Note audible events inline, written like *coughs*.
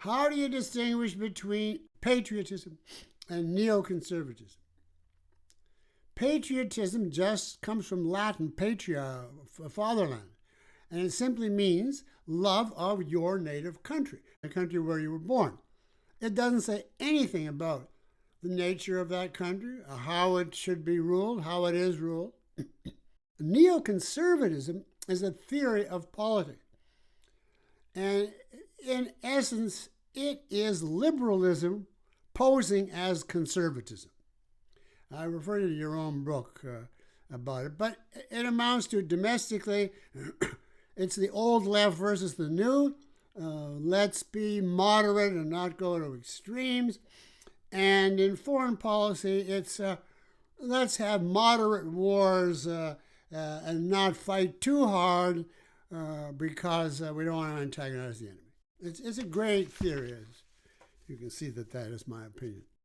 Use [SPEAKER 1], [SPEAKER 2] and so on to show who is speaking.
[SPEAKER 1] How do you distinguish between patriotism and neoconservatism? Patriotism just comes from Latin patria, fatherland, and it simply means love of your native country, the country where you were born. It doesn't say anything about the nature of that country, uh, how it should be ruled, how it is ruled. *coughs* Neoconservatism is a theory of politics. And in essence, it is liberalism posing as conservatism. I refer to your own book uh, about it, but it amounts to domestically, *clears throat* it's the old left versus the new. Uh, let's be moderate and not go to extremes. And in foreign policy, it's uh, let's have moderate wars uh, uh, and not fight too hard uh, because we don't want to antagonize the enemy. It's, it's a great theory. You can see that that is my opinion.